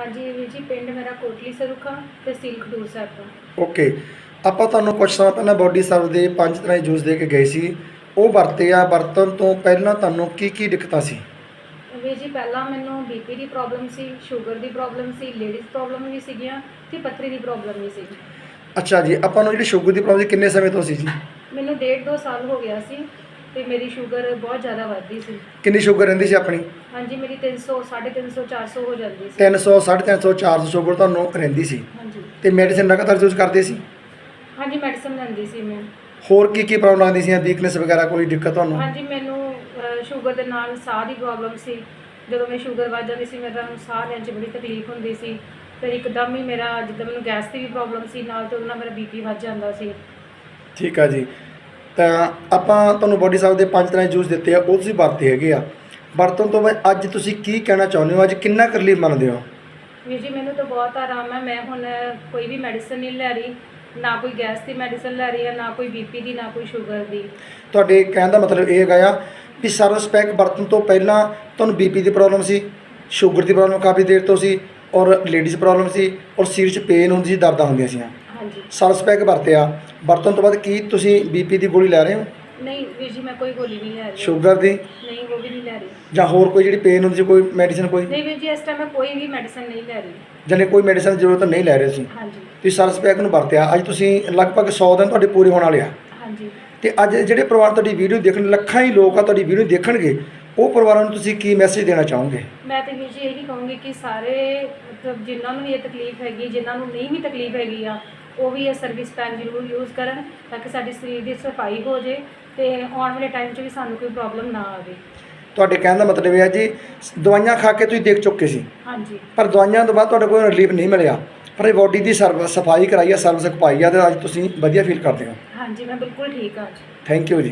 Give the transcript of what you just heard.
ਹਾਂਜੀ ਵੀਰ ਜੀ ਪਿੰਡ ਮੇਰਾ ਕੋਟਲੀ ਸਰੂਖਾ ਤਹਿਸੀਲ ਖਡੂਰ ਸਾਹਿਬ ਤੋਂ। ਓਕੇ ਆਪਾਂ ਤੁਹਾਨੂੰ ਕੁਝ ਸਮਾਂ ਪਹਿਲਾਂ ਬੋਡੀ ਸਰਵ ਦੇ ਪੰਜ ਤਰ੍ਹਾਂ ਦੇ ਜੂਸ ਦੇ ਕੇ ਗਏ ਸੀ। ਉਹ ਵਰਤੇ ਆ ਵਰਤਣ ਤੋਂ ਪਹਿਲਾਂ ਤੁਹਾਨੂੰ ਕੀ ਕੀ ਦਿੱਕਤਾਂ ਸੀ? ਵੀਰ ਜੀ ਪਹਿਲਾਂ ਮੈਨੂੰ ਬੀਪੀ ਦੀ ਪ੍ਰੋਬਲਮ ਸੀ ਸ਼ੂਗਰ ਦੀ ਪ੍ਰੋਬਲਮ ਸੀ ਲੇਡੀਜ਼ ਪ੍ਰੋਬਲਮ ਵੀ ਸੀਗੀਆਂ ਤੇ ਪੱਥਰੀ ਦੀ ਪ੍ਰੋਬਲਮ ਵੀ ਸੀ ਅੱਛਾ ਜੀ ਆਪਾਂ ਨੂੰ ਜਿਹੜੀ ਸ਼ੂਗਰ ਦੀ ਪ੍ਰੋਬਲਮ ਸੀ ਕਿੰਨੇ ਸਮੇਂ ਤੋਂ ਸੀ ਜੀ? ਮੈਨੂੰ ਡੇਢ ਦੋ ਸਾਲ ਹੋ ਗਿਆ ਸੀ। ਤੇ ਮੇਰੀ ਸ਼ੂਗਰ ਬਹੁਤ ਜ਼ਿਆਦਾ ਵੱਧਦੀ ਸੀ। ਕਿੰਨੀ ਸ਼ੂਗਰ ਰਹਿੰਦੀ ਸੀ ਆਪਣੀ? ਹਾਂਜੀ ਮੇਰੀ 300 350 400 ਹੋ ਜਾਂਦੀ ਸੀ। 300 350 400 ਸ਼ੂਗਰ ਤੁਹਾਨੂੰ ਰਹਿੰਦੀ ਸੀ। ਹਾਂਜੀ। ਤੇ ਮੈਡੀਸਿਨ ਲਗਾਤਾਰ ਯੂਜ਼ ਕਰਦੇ ਸੀ? ਹਾਂਜੀ ਮੈਡੀਸਨ ਲੈਂਦੀ ਸੀ ਮੈਂ। ਹੋਰ ਕੀ ਕੀ ਪ੍ਰੋਬਲਮ ਆਉਂਦੀ ਸੀ ਵੀਕਨੈਸ ਵਗੈਰਾ ਕੋਈ ਦਿੱਕਤ ਤੁਹਾਨੂੰ? ਹਾਂਜੀ ਮੈਨੂੰ ਸ਼ੂਗਰ ਦੇ ਨਾਲ ਸਾਹ ਦੀ ਪ੍ਰੋਬਲਮ ਸੀ। ਜਦੋਂ ਮੈਂ ਸ਼ੂਗਰ ਵੱਧ ਜਾਂਦੀ ਸੀ ਮੇਰਾ ਸਾਹ ਲੈਣ 'ਚ ਬੜੀ ਤਕਲੀਫ ਹੁੰਦੀ ਸੀ। ਫਿਰ ਇੱਕਦਮ ਹੀ ਮੇਰਾ ਜਿੱਦਾਂ ਮੈਨੂੰ ਗੈਸ ਦੀ ਵੀ ਪ੍ਰੋਬਲਮ ਸੀ ਨਾਲ ਤੇ ਉਹਦੇ ਨਾਲ ਮੇਰਾ ਬੀਪੀ ਵੱਧ ਜਾਂਦਾ ਸੀ। ਠੀਕ ਆ ਜੀ। ਤਾਂ ਆਪਾਂ ਤੁਹਾਨੂੰ ਬੋਡੀ ਸਾਹਿਬ ਦੇ ਪੰਜ ਤਰ੍ਹਾਂ ਦੇ ਜੂਸ ਦਿੱਤੇ ਆ ਉਹ ਤੁਸੀਂ ਵਰਤੇ ਹੈਗੇ ਆ। ਵਰਤਣ ਤੋਂ ਬਾਅਦ ਅੱਜ ਤੁਸੀਂ ਕੀ ਕਹਿਣਾ ਚਾਹੁੰਦੇ ਹੋ? ਅੱਜ ਕਿੰਨਾ ਕੁ ਰਿਲੀਫ ਮੰਨਦੇ ਹੋ? ਵੀਰ ਜੀ ਮੈਨੂੰ ਤਾਂ ਬਹੁਤ ਆਰਾਮ ਹੈ ਮੈਂ ਹੁਣ ਕੋਈ ਵੀ ਮੈਡੀਸਨ ਨਹੀਂ ਲੈ ਰਹੀ। ਨਾ ਕੋਈ ਗੈਸ ਦੀ ਮੈਡੀਸਨ ਲੈ ਰਹੀ ਹੈ ਨਾ ਕੋਈ ਬੀਪੀ ਦੀ ਨਾ ਕੋਈ ਸ਼ੂਗਰ ਦੀ। ਤੁਹਾਡੇ ਕਹਿਣ ਦਾ ਮਤਲਬ ਇਹ ਹੈਗਾ ਆ ਵੀ ਸਰਵਿਸ ਪੈਕ ਵਰਤਣ ਤੋਂ ਪਹਿਲਾਂ ਤੁਹਾਨੂੰ ਬੀਪੀ ਦੀ ਪ੍ਰੋਬਲਮ ਸੀ ਸ਼ੂਗਰ ਦੀ ਪ੍ਰੋਬਲਮ ਕਾਫੀ ਦੇਰ ਤੋਂ ਸੀ ਔਰ ਲੇਡੀਜ਼ ਪ੍ਰੋਬਲਮ ਸੀ ਔਰ ਸਿਰ 'ਚ ਪੇਨ ਹੁੰਦੀ ਸੀ ਦਰਦਾਂ ਹੁੰਦੀਆਂ ਸੀ ਹਾਂਜੀ। ਸਰਵਿਸ ਪੈਕ ਵਰਤਿਆ। ਵਰਤਣ ਤੋਂ ਬਾਅਦ ਕੀ ਤੁਸੀਂ ਬੀਪੀ ਦੀ ਗੋਲੀ ਲੈ ਰਹੇ ਹੋ? ਨਹੀਂ ਵੀਰ ਜੀ ਮੈਂ ਕੋਈ ਗੋਲੀ ਨਹੀਂ ਲੈ ਰਹੀ। ਸ਼ੂਗਰ ਦੀ? ਨਹੀਂ ਉਹ ਵੀ ਨਹੀਂ ਲੈ ਰਹੀ। ਜਾਂ ਹੋਰ ਕੋਈ ਜਿਹੜੀ ਪੇਨ ਹੁੰਦੀ ਸੀ ਕੋਈ ਮੈਡੀਸਿਨ ਕੋਈ? ਨਹੀਂ ਵੀਰ ਜੀ ਇਸ ਟਾਈਮ ਮੈਂ ਕੋਈ ਵੀ ਮੈਡੀਸਨ ਨਹੀਂ ਲੈ ਰਹੀ। ਜਾਨੇ ਕੋਈ ਮੈਡੀਸਿਨ ਦੀ ਜ਼ਰੂਰਤ ਨਹੀਂ ਲੈ ਰਹੇ ਸੀ ਹਾਂਜੀ। ਤੁਸੀਂ ਸਰਵਿਸ ਪੈਕ ਨੂੰ ਵਰਤਿਆ। ਅੱਜ ਤੁਸੀਂ ਲਗਭਗ 100 ਦਿਨ ਤੁਹਾਡੇ ਪੂਰੇ ਹੋਣ ਵਾਲੇ ਆ। ਹਾਂਜੀ। ਤੇ ਅੱਜ ਜਿਹੜੇ ਪਰਿਵਾਰ ਤੁਹਾਡੀ ਵੀਡੀਓ ਦੇਖਣ ਲੱਖਾਂ ਹੀ ਲੋਕ ਆ ਤੁਹਾਡੀ ਵੀਡੀਓ ਦੇਖਣਗੇ। ਉਹ ਪਰਿਵਾਰਾਂ ਨੂੰ ਤੁਸੀਂ ਕੀ ਮੈਸੇਜ ਦੇਣਾ ਚਾਹੋਗੇ? ਮੈਂ ਤੇ ਵੀਰ ਜੀ ਇਹੀ ਕਹੂੰਗੀ ਕਿ ਸਾਰੇ ਮਤਲਬ ਜਿਨ੍ਹਾਂ ਨੂੰ ਵੀ ਇਹ ਤਕਲੀਫ ਹੈਗੀ ਜਿਨ੍ਹਾਂ ਨੂੰ ਨਹੀਂ ਵੀ ਤਕਲੀਫ ਹੈਗੀ ਆ ਉਹ ਵੀ ਇਹ ਸਰਵਿਸ ਪੈਕ ਜ਼ਰੂਰ ਯੂਜ਼ ਕਰਨ ਤਾਂ ਕਿ ਸਾਡੀ ਸਰੀਰ ਦੀ ਸਫ਼ਾਈ ਹੋ ਜੇ ਤੇ ਆਉਣ ਵਾਲੇ ਟਾਈਮ 'ਚ ਵੀ ਸਾਨੂੰ ਕੋਈ ਪ੍ਰੋਬਲਮ ਨਾ ਆਵੇ। ਤੁਹਾਡੇ ਕਹਿਣ ਦਾ ਮਤਲਬ ਇਹ ਹੈ ਜੀ ਦਵਾਈਆਂ ਖਾ ਕੇ ਤੁਸੀਂ ਦੇਖ ਚੁੱਕੇ ਸੀ। ਹਾਂਜੀ। ਪਰ ਦਵਾਈਆਂ ਤੋਂ ਬਾਅਦ ਤੁਹਾਡੇ ਕੋਈ ਰਿਲੀਫ ਨਹੀਂ ਮਿਲਿਆ। ਪਰ ਇਹ ਬੋਡੀ ਦੀ ਸਰਵ ਸਫ਼ਾਈ ਕਰਾਈ ਆ ਸਰਵਿਸ ਪਾਈ ਆ ਤੇ ਅੱਜ ਤੁਸੀਂ ਵਧੀਆ ਫੀਲ ਕਰਦੇ ਹੋ। ਹਾਂਜੀ ਮੈਂ ਬਿਲਕੁਲ ਠੀਕ ਹਾਂ ਜੀ ਥੈਂਕ ਯੂ ਜੀ।